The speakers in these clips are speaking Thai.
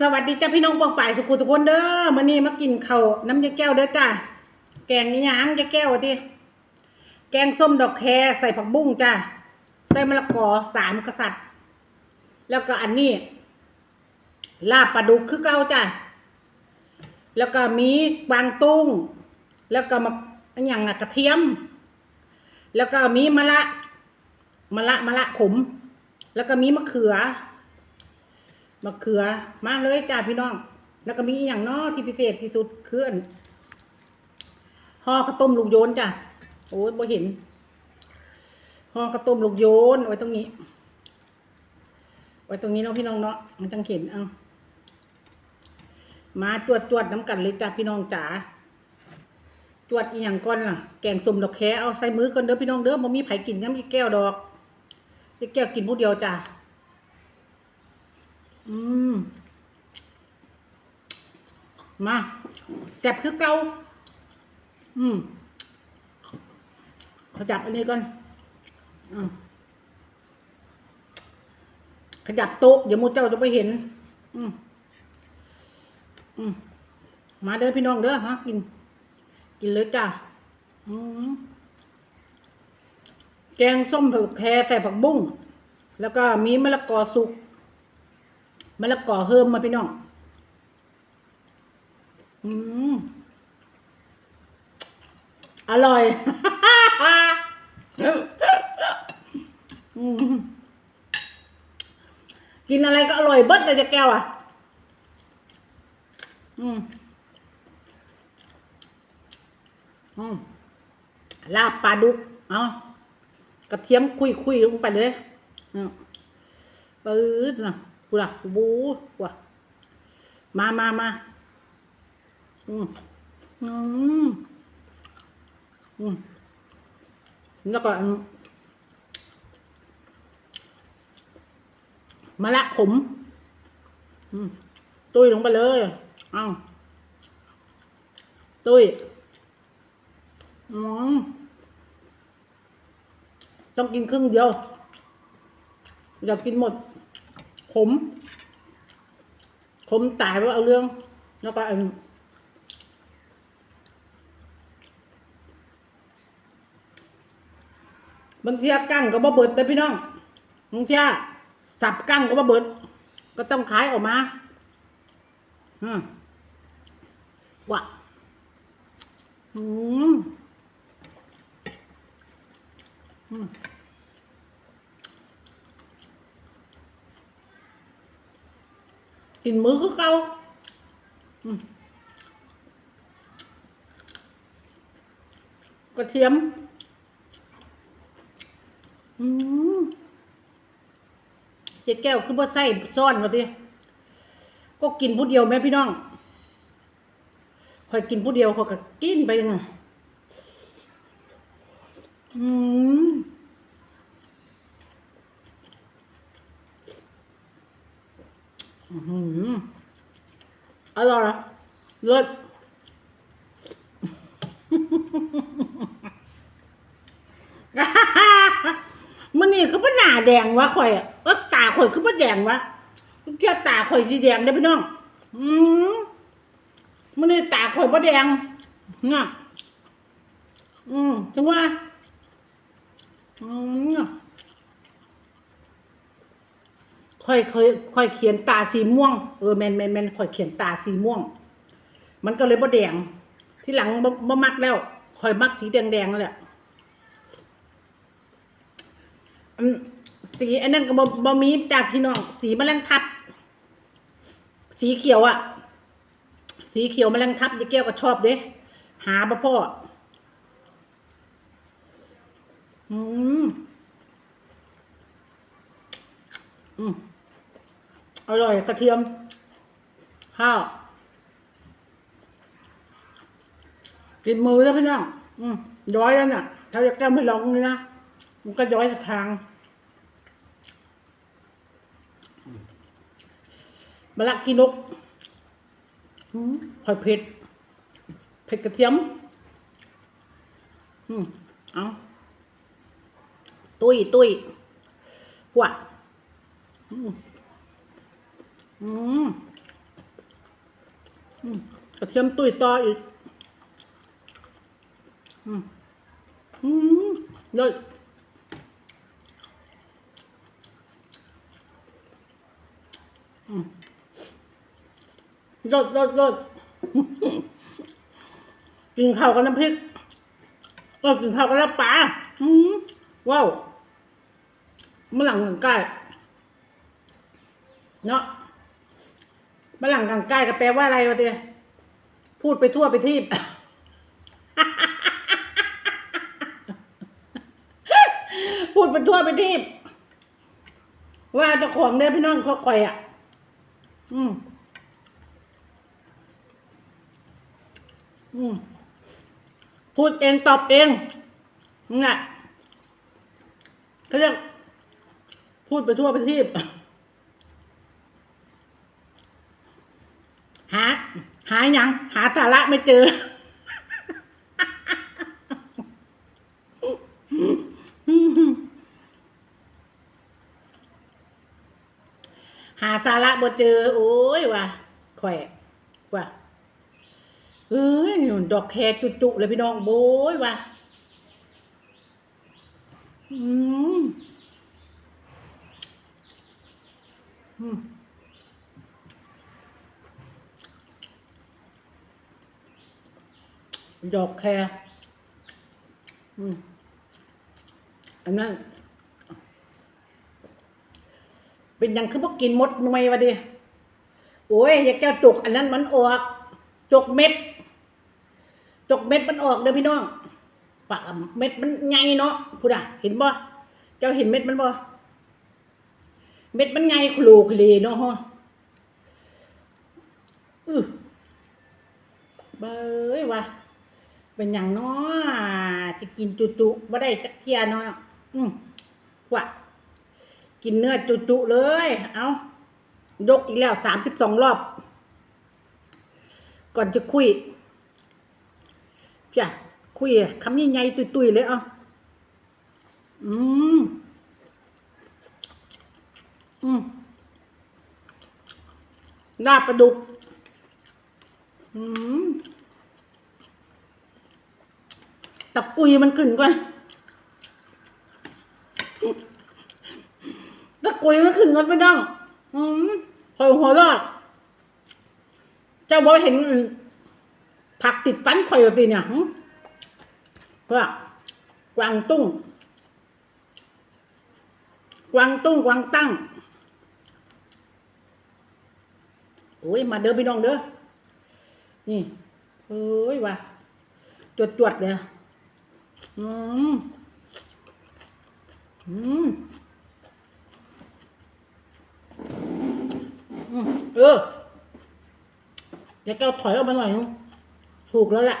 สวัสดีจ้าพี่น้องปองป่ายสุขุทุกคนเด้อมื้อนี้มากินเขาน้ำยาแก้วเด้อจ้าแกงนี่หยังยาแก้วติแกงส้มดอกแคใส่ผักบุ้งจ้าใส่มะละกอสามกษัตริย์ แล้วก็อันนี้ ลาบปลาดุกคือเก่าจ้าแล้วก็มีกวางตุ้ง แล้วก็มาอันหยังกระเทียม แล้วก็มีมะละมะละมะละขม แล้วก็มีมะเขือ มะเขือมาเลยจ้าพี่น้อง แล้วก็มีอย่างเนอที่พิเศษที่สุดคืออันห่อข้าวต้มลูกโยนจ้ะโอ้ยบ่เห็นห่อข้าวต้มลูกโยนไว้ตรงนี้ ไว้ตรงนี้เนาะพี่น้องเนาะมันจังเห็นเอามาจวดจวดน้ำกันเลยจ้าพี่น้องจ๋าจวดอีหยังก่อนล่ะ แกงส้มดอกแคเอาใส่มือก่อนเด้อพี่น้องเด้อบ่มีไผกินน้ำอีแก้วดอกอีแก้วกินผู้เดียวจ้า อืม มาแซ่บคือเก่าอืมขยับอันนี้ก่อนอขยับโต๊ะเดี๋ยวมูเจ้าจะไปเห็น อืม อืม มาเด้อพี่น้องเด้อฮะกิน กินเลยจ้าอืมแกงส้มผักแครใส่ผักบุ้ง แล้วก็มีมะละกอสุก มะละกอเฮิมมาพี่น้อง อืม อร่อย กินอะไรก็อร่อยเบิดเลยจะแก้วอะ อืม อืม ลาบปลาดุก เอากระเทียมคุยคุยลงไปเลย อืมปื๊ดนะ กูล่ะบูว่ะมามามาอืมอืมอืมแล้วก็มะละขมอืมตุ้ยลงไปเลย เอาตุ้ยอืมต้องกินครึ่งเดียว อยากกินหมด ขมขมตายเพราะเอาเรื่อง แล้วก็อันบางทีกั้งก็บ่เบิดแต่พี่น้องบางทีสับกั้งก็บ่เบิด ก็ต้องขายออกมาอืมว่ะอืมอืม กินมือคือเก่าอกระเทียม อืมเจ๊แก้วคือบ่ใส่ซ่อนมาดิก็กินผู้เดียวแม่พี่น้องคอยกินผู้เดียวเขาก็กินไปยังไงอืม อร่อยนะเลิศมันนี่คือเป็นหน้าแดงวะข่อยเออตาข่อยคือเป็นแดงวะเกี่ยตาข่อยสีแดงได้พี่น้อง อืมมันนี่ตาข่อยบ่แดงน่ะอืมจังว่าอืม ค่อยเคยค่อยเขียนตาสีม่วง เออแมนแมนแมนค่อยเขียนตาสีม่วง มันก็เลยบ่แดง ที่หลังบ่มักแล้ว ค่อยมักสีแดงแดงนั่นแหละสีอันนั้นก็บ่บ่มีจากพี่น้อง สีแมลงทับ สีเขียวอะ่ะ สีเขียวแมลงทับยายแก้วก็ชอบเด้ หาบ่พ่อ อืม อืม อร่อยกระเทียม ข้าว กินมือแล้วพี่น้องอืมย้อยแล้วเนี่ยถ้าจะแก้มไม่ลองนี่นะมันก็ย้อยสักทาง มะละขี้นกหอยเผ็ด เผ็ดกระเทียม อืมเอาตุ้ยตุ้ยหวะอืม อืมอืมกระเทียมตุยต่ออีก อืมอืมเลยอืมรสรสรสกินข้าวกับน้ำพริกก็กินข้าวกับน้ำปลาอืมว้าวมะหลังกังใกล้เนาะ มะหลังกังกล้ก็แปลว่าอะไรวะเตียพูดไปทั่วไปทีบพูดไปทั่วไปทีบว่าเจ้าของเนี่ยพี่น้องเขาคอยอะ อืม อืม พูดเองตอบเองนี่แหละเขาเรียกพูดไปทั่วไปทีบหา หายัง หาสาระไม่เจอ หาสาระบ่เจอ โอ้ยว่ะข่อยว่ะเอ้ยดอกแคจุๆเลยพี่น้องโบยว่ะอืมอืม ดอกแคอืมอันนั้น เป็นยังคือพวกกินมดหน่วยวะดิโอ้ยอย่าแก้วจกอันนั้นมันออกจกเม็ดจกเม็ดมันออกเด้อพี่น้องปากเม็ดมันใหญ่เนาะพูดอะ เห็นบ่เจ้าเห็นเม็ดมันบ่เม็ดมันใหญ่คลูคลีเนาะฮะอือเบ้ยว่ะ เป็นหยังนาะจะกินจุๆบ่ได้จักเทียเนาะอืมว่ะกินเนื้อจุๆเลย เอายกอีกแล้วสามสิบสองรอบ ก่อนจะคุยจ้ะคุยอะคำใหญ่ตุยๆเลยเอาอืม อืมหน้าปลาดุก อืม ตะกุยมันขึ้นก่อนตะกุยมันขึ้นก่อนไปน้องอืมคอยหัวรอดเจ้าบอเห็น ผักติดฟันข่อยตีเนี่ยเพื่อกวางตุ้งกวางตุ้งกวางตั้งโอ้ยมาเด้อพี่น้องเด้อนี่เอ้ยว่ะจวดจวดๆเลย อืม อืม อืม เออย่าแก้วถอยออกมาหน่อยนึงถูกแล้วแหละ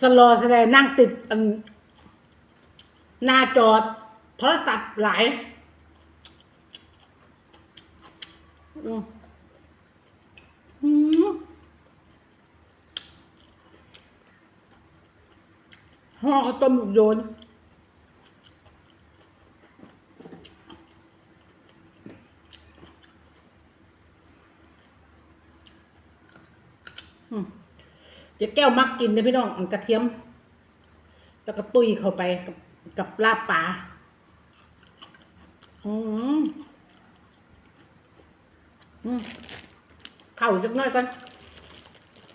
สโลแสดงนั่งติดอันหน้าจอโทรศัพท์หลายอืมอืม ห่อข้าวต้มลูกโยนเดี๋ยวแก้วมักกินนะพี่น้องกระเทียม แล้วก็ตุยเข้าไปกับกับลาบปลาอืมอืมเข่าจักน้อยก่อน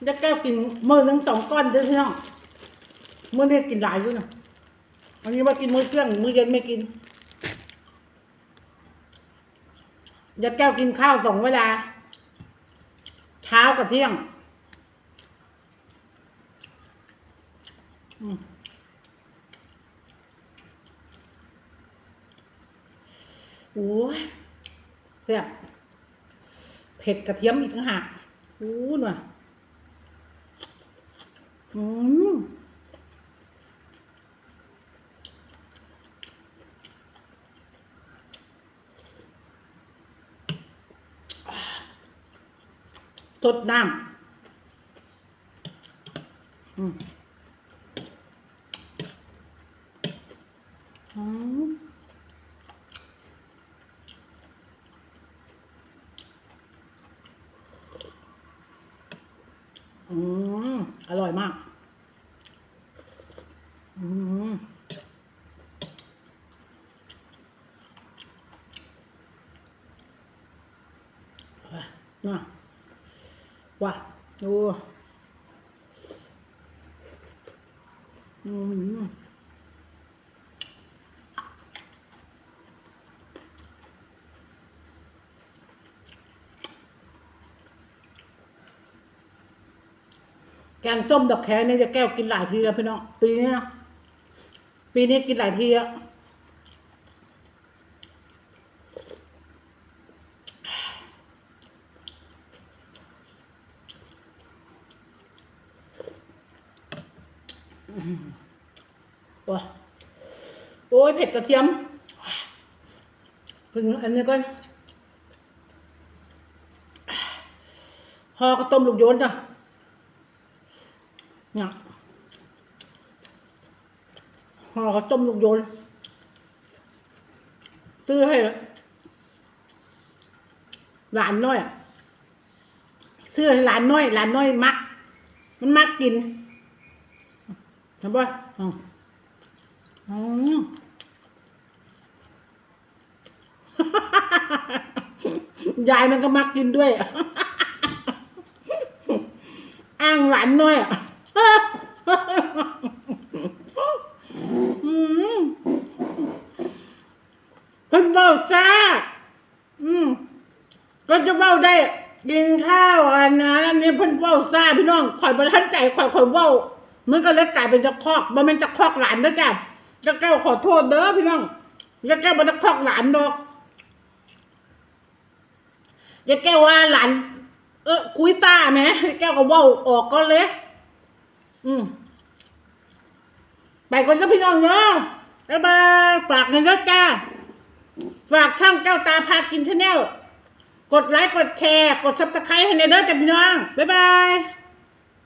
เดี๋ยวแก้วกินมือหนึ่งสองก้อนเด้อพี่น้อง มื้อนี้กินหลายอยู่นะอันนี้ว่ากินมื้อเที่ยง มื้อเย็นไม่กินยวแก้วกินข้าวสองเวลา เช้ากับเที่ยงโอ้ยแซ่บเผ็ดกระเทียมอีกต่างหากโอ้หน่ะอืม ทดน้ำอืมอืมอืมอร่อยมาก ดูอืมแกงส้มดอกแคนี่จะแก้วกินหลายทีแล้วพี่น้อง ปีนี้นะ ปีนี้กินหลายทีแล้ว โอ้ยโอ้ยเผ็ดกระเทียมถึงอันนี้ก็ห่อกระต้มลูกโยนจ้ะเนี่ยห่อกระต้มลูกโยนซื้อให้หลานน้อยซื้อให้หลานน้อยหลานน้อยมัก มันมักกิน เห็นป่ะอืมอืมยายมันก็มักกินด้วย อ้างหลานน้อยอะอืมเพิ่นเบ้าซ่าอืมก็จะเบ้าได้กินข้าวอันนั้นอันนี้เพิ่นเบ้าซ่าพี่น้องข่อยประทันใจข่อยข่อยเบ้า มันก็เลยกลายเป็นจะคอกบ่แม่นจะคอกหลานเด้อจ้ะจะแก้วขอโทษเด้อพี่น้องจะแก้วบ่จะคอกหลานดอกจะแก้วว่าหลาน เออคุยตาแหมแก้วก็ว้าออกก็เลย อืมไปคนก็พี่น้องเนาะบ๊ายบายฝากเงินด้วยจ้าฝากช่องเจ้าตาพากินชาแนลกดไลค์กดแชร์ กดซับสไครต์ให้ในเด้อจ้าพี่น้อง บ๊ายบาย